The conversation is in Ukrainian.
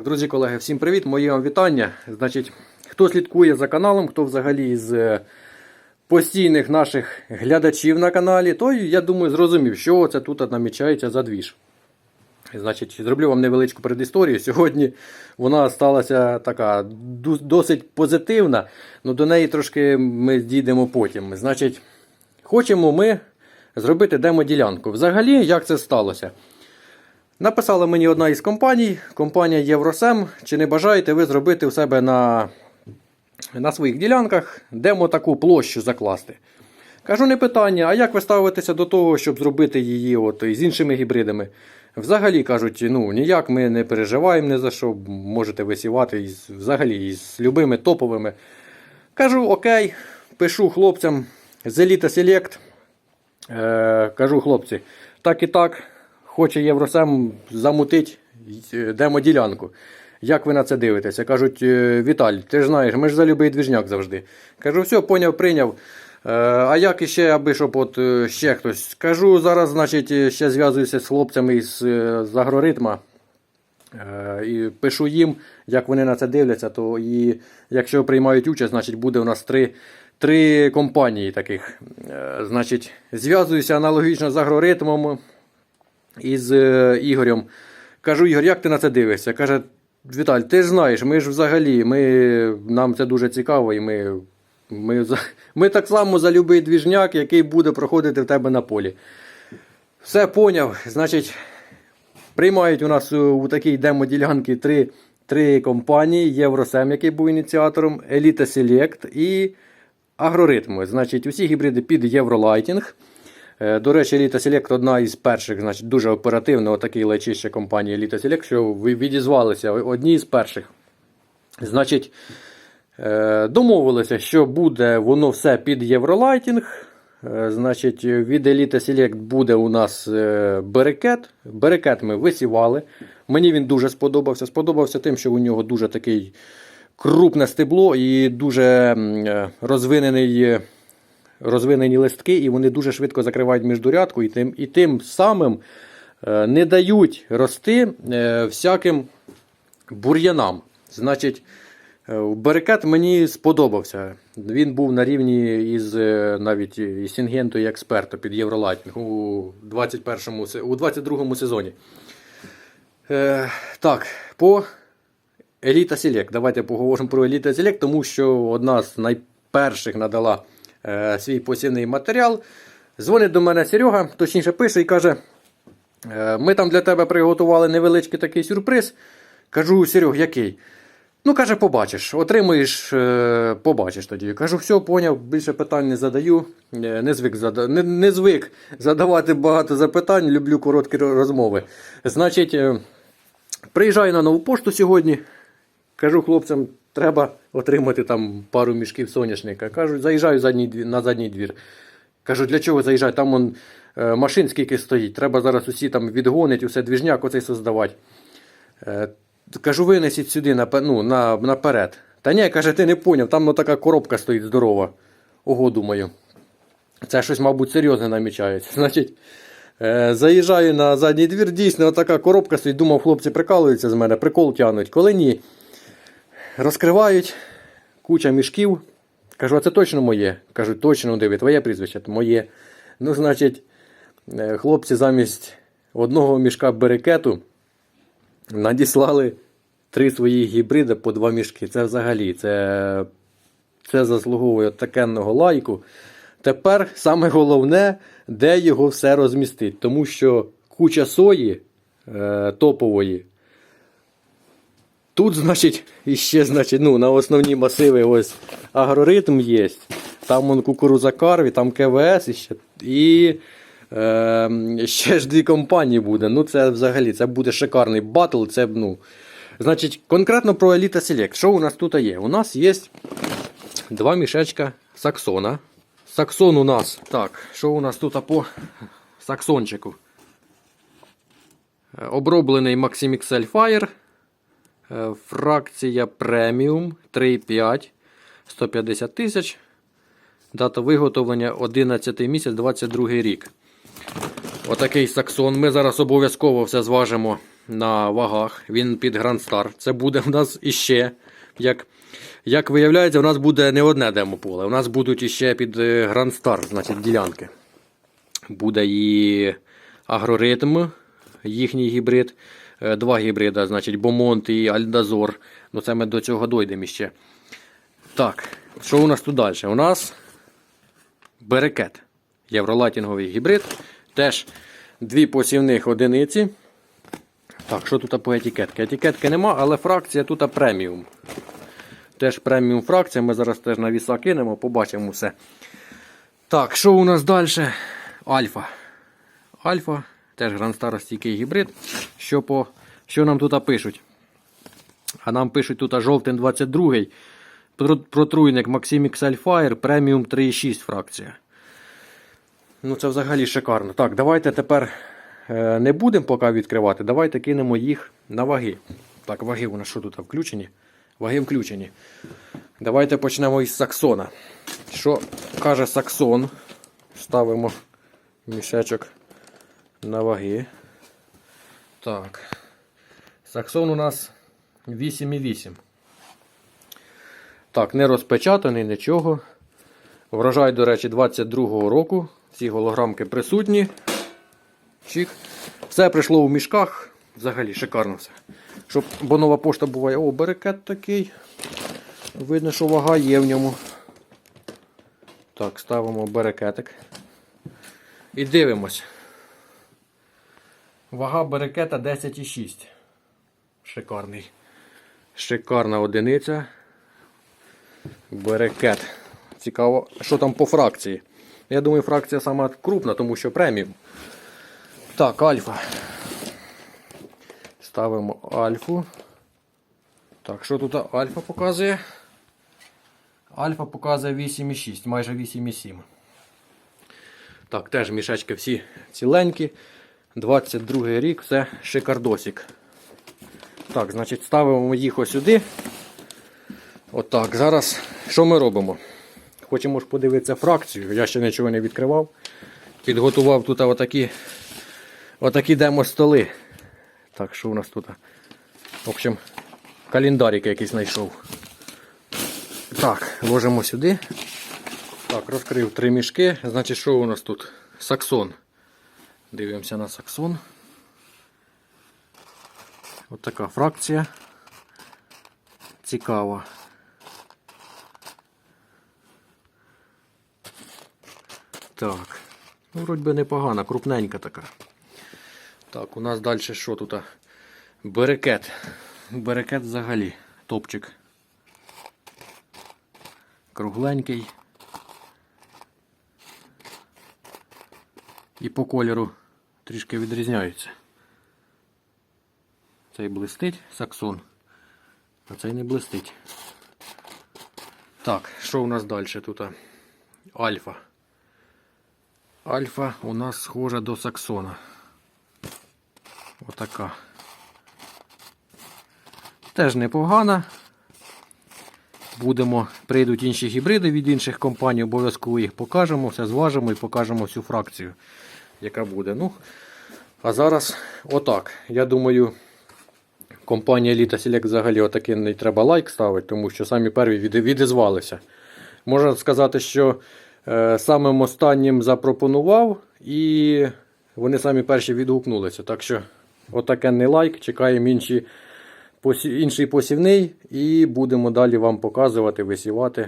Так, друзі, колеги, всім привіт, мої вам вітання. Значить, хто слідкує за каналом, хто взагалі з е, постійних наших глядачів на каналі, той, я думаю, зрозумів, що це тут намічається за двіж. Значить, зроблю вам невеличку предісторію. Сьогодні вона сталася така досить позитивна, але до неї трошки ми дійдемо потім. Значить, хочемо ми зробити демо-ділянку. Взагалі, як це сталося? Написала мені одна із компаній, компанія Євросем. Чи не бажаєте ви зробити у себе на, на своїх ділянках демо таку площу закласти? Кажу, не питання, а як ви ставитеся до того, щоб зробити її от, з іншими гібридами? Взагалі кажуть, ну ніяк ми не переживаємо ні за що, можете висівати із, взагалі із любими топовими. Кажу, окей, пишу хлопцям з Elite Select. Е, кажу, хлопці, так і так, хоче Євросем замутить е, демоділянку. Як ви на це дивитеся? Кажуть, «Е, Віталь, ти ж знаєш, ми ж за любий двіжняк завжди. Кажу, все, поняв, прийняв. Е, а як іще, аби щоб от е, ще хтось? Кажу, зараз, значить, ще зв'язуюся з хлопцями з агроритма. І пишу їм, як вони на це дивляться, то і якщо приймають участь, значить буде у нас три, три компанії таких. Значить, зв'язуюся аналогічно з агроритмом із е, Ігорем. Кажу, Ігор, як ти на це дивишся? Каже, Віталь, ти знаєш, ми ж взагалі, ми, нам це дуже цікаво, і ми, ми, ми так само за любий двіжняк, який буде проходити в тебе на полі. Все поняв. Значить, приймають у нас у, такій демо-ділянки три, три компанії: Євросем, який був ініціатором, Elite Select і Агроритми. Значить, усі гібриди під Євролайтінг. Е, До речі, Elite Select одна із перших, значить, дуже оперативна, отакий лечище компанії Elite Select, що ви відізвалися одні з перших. Значить, е, домовилися, що буде воно все під Євролайтінг. Е, Значить, від Elite Select буде у нас берекет. Берекет ми висівали. Мені він дуже сподобався. Сподобався тим, що у нього дуже такий крупне стебло і дуже розвинений. Розвинені листки, і вони дуже швидко закривають міждурядку, і тим, і тим самим е, не дають рости е, всяким бур'янам. Значить, е, берекет мені сподобався. Він був на рівні із навіть Сінгенту і експерту під Євролайтінг у 21-му, у 22-му сезоні. Е, так, по Еліта Select. Давайте поговоримо про Еліта Select, тому що одна з найперших надала е, свій посівний матеріал. Дзвонить до мене Серега, точніше пише і каже: е, ми там для тебе приготували невеличкий такий сюрприз. Кажу, Серег, який? Ну, каже, побачиш, отримуєш, е, побачиш тоді. Кажу, все, поняв, більше питань не задаю. Не звик, зада... не, не звик задавати багато запитань, люблю короткі розмови. Значить, приїжджаю на нову пошту сьогодні. Кажу хлопцям, треба отримати там пару мішків соняшника. Кажуть, заїжджаю на задній двір. Кажу, для чого заїжджати? Там он, е, машин скільки стоїть. Треба зараз усі там відгонить, усе двіжняк оцей создавати. Е, кажу, винесіть сюди напе- ну, на, наперед. Та ні, каже, ти не поняв, там ну, така коробка стоїть здорова. Ого, думаю. Це щось, мабуть, серйозне намічається. Значить, е, заїжджаю на задній двір, дійсно, така коробка стоїть. Думав, хлопці прикалуються з мене, прикол тянуть. Коли ні, розкривають куча мішків. Кажу, а це точно моє. Кажу, точно диви, твоє прізвище, моє. Ну, значить, е, хлопці замість одного мішка берекету надіслали три свої гібриди по два мішки. Це взагалі, це, це заслуговує такенного лайку. Тепер саме головне, де його все розмістити. Тому що куча сої е, топової. Тут, значить, іще, значить, ну, на основні масиви ось агроритм є. Там он кукуруза карві, там КВС іще. І е, ще ж дві компанії буде. Ну, це взагалі це буде шикарний батл. Це, ну, значить, конкретно про Elite Select. Що у нас тут є? У нас є два мішечка саксона. Саксон у нас. Так, що у нас тут по саксончику? Е, Оброблений Maximix Fire. Е, Фракція преміум 3,5 150 тисяч. Дата виготовлення 11 місяць 22 рік. Отакий саксон. Ми зараз обов'язково все зважимо на вагах. Він під Grand. Це буде в нас іще. Як, як виявляється, у нас буде не одне демополе. У нас будуть іще під е, Grand Star, значить, ділянки. Буде і агроритм, їхній гібрид. Е, Два гібрида, значить, Бомонт і Альдазор. Ну це ми до цього дойдемо ще. Так, що у нас тут далі? У нас берекет. Євролатінговий гібрид. Теж дві посівних одиниці. Так, що тут по етикетки? Етикетки нема, але фракція тут преміум. Теж преміум фракція. Ми зараз теж на віса кинемо, побачимо все. Так, що у нас далі? Альфа. Альфа, теж грандстар стійкий гібрид. Що, по, що нам тут пишуть? А нам пишуть тут жовтень 22 Про- Протруйник Maximix Alfire преміум 3,6 фракція. Ну, це взагалі шикарно. Так, давайте тепер е, не будемо поки відкривати. Давайте кинемо їх на ваги. Так, ваги у нас що тут включені? Ваги включені. Давайте почнемо із саксона. Що каже саксон? Ставимо мішечок на ваги. Так. Саксон у нас 8,8. Так, не розпечатаний, нічого. Врожай, до речі, 22-го року. Всі голограмки присутні. Чик. Все прийшло у мішках. Взагалі шикарно все. Щоб, бо нова пошта буває, о, берекет такий. Видно, що вага є в ньому. Так, ставимо берекетик. І дивимось. Вага берекета 10,6. Шикарний. Шикарна одиниця. Берекет. Цікаво, що там по фракції. Я думаю, фракція сама крупна, тому що преміум. Так, альфа. Ставимо альфу. Так, що тут альфа показує? Альфа показує 8,6, майже 8,7. Так, теж мішечки всі ціленькі. 22 рік, це шикардосик. Так, значить, ставимо їх сюди. Отак, зараз що ми робимо? Хочемо ж подивитися фракцію. Я ще нічого не відкривав. Підготував тут отакі, отакі демо-столи. Так, що у нас тут? В общем, календарик якийсь знайшов. Так, ложимо сюди. Так, розкрив три мішки. Значить, що у нас тут? Саксон. Дивимося на саксон. От така фракція. Цікава. Так. Ну, вроді би непогана, крупненька така. Так, у нас далі що тут? Берекет. Берекет взагалі. Топчик. Кругленький. І по кольору трішки відрізняються. Цей блистить саксон, а цей не блистить. Так, що у нас далі тут? Альфа. Альфа у нас схожа до саксона. Отака. Теж непогана. Будемо, прийдуть інші гібриди від інших компаній, обов'язково їх покажемо, все зважимо і покажемо всю фракцію, яка буде. Ну, а зараз отак. Я думаю, компанія Elite Select взагалі отаки не треба лайк ставити, тому що самі перві відізвалися. Можна сказати, що е, самим останнім запропонував, і вони самі перші відгукнулися. Так що, отаке не лайк, чекаємо інші, інший посівний і будемо далі вам показувати, висівати.